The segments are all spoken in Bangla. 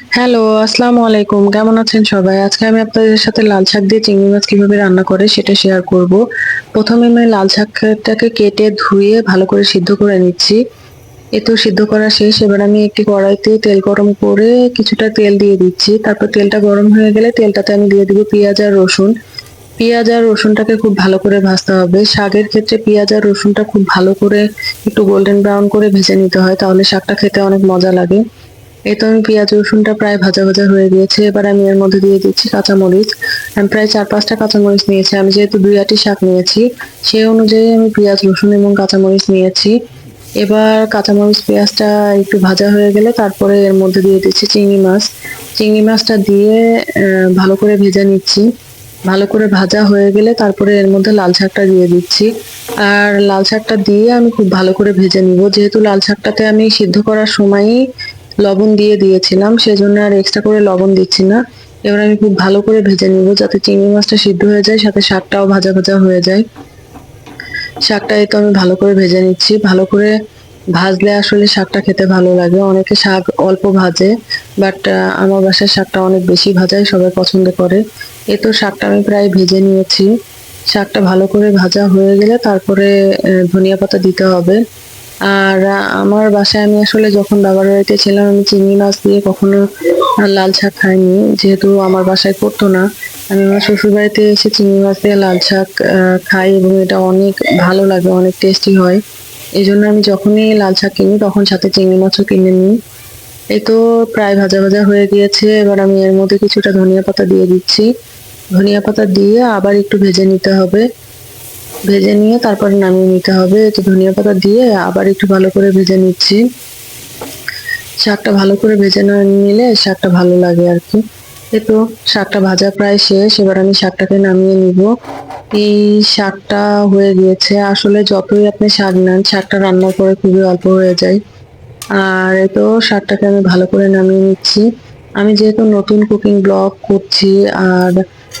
হ্যালো আসসালামু আলাইকুম। কেমন আছেন সবাই? আজকে আমি আপনাদের সাথে লাল শাক দিয়ে চিংড়ি মাছ কীভাবে রান্না করে সেটা শেয়ার করব। প্রথমে আমি লাল শাকটাকে কেটে ধুয়ে ভালো করে সিদ্ধ করে নিচ্ছি। এ তো সিদ্ধ করা শেষ। এবার আমি একটি কড়াইতে তেল গরম করে কিছুটা তেল দিয়ে দিচ্ছি। তারপর তেলটা গরম হয়ে গেলে তেলটাতে আমি দিয়ে দিব পেঁয়াজ আর রসুন। পেঁয়াজ আর রসুনটাকে খুব ভালো করে ভাজতে হবে। শাকের ক্ষেত্রে পেঁয়াজ আর রসুনটা খুব ভালো করে একটু গোল্ডেন ব্রাউন করে ভেজে নিতে হয়, তাহলে শাকটা খেতে অনেক মজা লাগে। এই তো আমি পেঁয়াজ, রসুনটা প্রায় ভাজা ভাজা হয়ে গিয়েছে। এবার আমি এর মধ্যে দিয়ে দিচ্ছি কাঁচামরিচ। আমি প্রায় চার পাঁচটা কাঁচামরিচ নিয়েছি। আমি যেহেতু দুই আটি শাক নিয়েছি সেই অনুযায়ী আমি পেঁয়াজ, রসুন এবং কাঁচামরিচ নিয়েছি। এবার কাঁচামরিচ পেঁয়াজটা একটু ভাজা হয়ে গেলে তারপরে এর মধ্যে দিয়ে দিচ্ছি চিংড়ি মাছ। চিংড়ি মাছটা দিয়ে ভালো করে ভেজে নিচ্ছি। ভালো করে ভাজা হয়ে গেলে তারপরে এর মধ্যে লাল শাকটা দিয়ে দিচ্ছি। আর লাল শাকটা দিয়ে আমি খুব ভালো করে ভেজে নিব। যেহেতু লাল শাকটাতে আমি সিদ্ধ করার সময়ই লবণ দিয়ে দিয়েছিলাম, সেজন্য আর এক্সট্রা করে লবণ দিচ্ছি না। এবার আমি খুব ভালো করে ভেজে নিব যাতে চিংড়ি মাছটা সিদ্ধ হয়ে যায়, সাথে শাকটাও ভাজা ভাজা হয়ে যায়। শাকটা তো আমি ভালো করে ভেজে নিচ্ছি। ভালো করে ভাজলে আসলে শাকটা খেতে ভালো লাগে। অনেকে শাক অল্প ভাজে বাট আমার বাসায় শাকটা অনেক বেশি ভাজায়, সবাই পছন্দ করে। এ তো শাকটা আমি প্রায় ভেজে নিয়েছি। শাকটা ভালো করে ভাজা হয়ে গেলে তারপরে ধনিয়া পাতা দিতে হবে। আর আমার বাসায় আমি আসলে যখন বাবার বাড়িতে ছিলাম, আমি চিংড়ি মাছ দিয়ে কখনো লাল শাক খাইনি। যেহেতু আমার বাসায় করতো না, আমি আমার শ্বশুর বাড়িতে এসে চিংড়ি মাছ দিয়ে লাল শাক খাই এবং এটা অনেক ভালো লাগে, অনেক টেস্টি হয়। এই জন্য আমি যখনই লাল শাক কিনি, তখন সাথে চিংড়ি মাছও কিনে নিই। এই তো প্রায় ভাজা ভাজা হয়ে গিয়েছে, এবার আমি এর মধ্যে কিছুটা ধনিয়া পাতা দিয়ে দিচ্ছি। ধনিয়া পাতা দিয়ে আবার একটু ভেজে নিতে হবে। ভেজে নিয়ে তারপরে নামিয়ে নিতে হবে। তো ধনিয়া পাতা দিয়ে আবার একটু ভালো করে ভেজে নিচ্ছি। শাকটা ভালো করে ভেজে না নিলে শাকটা ভালো লাগে আর কি। তো শাকটা ভাজা প্রায় শেষ, এবার আমি শাকটাকে নামিয়ে নিব। এই শাকটা হয়ে গিয়েছে। আসলে যতই আপনি শাক নেন, শাকটা রান্না করে খুবই অল্প হয়ে যায়। আর তো শাকটাকে আমি ভালো করে নামিয়ে নিচ্ছি। আমি যেহেতু নতুন কুকিং ব্লগ করছি, আর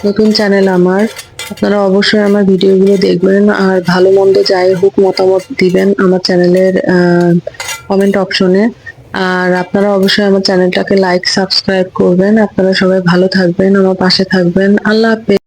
নতুন চ্যানেল আমার আপনারা অবশ্যই আমার ভিডিওগুলো দেখবেন আর ভালো মন্দ যাই হোক মতামত দিবেন আমার চ্যানেলের কমেন্ট অপশনে আর আপনারা অবশ্যই আমার চ্যানেলটাকে লাইক সাবস্ক্রাইব করবেন। আপনারা সবাই ভালো থাকবেন, আমার পাশে থাকবেন। আল্লাহ হাফেজ।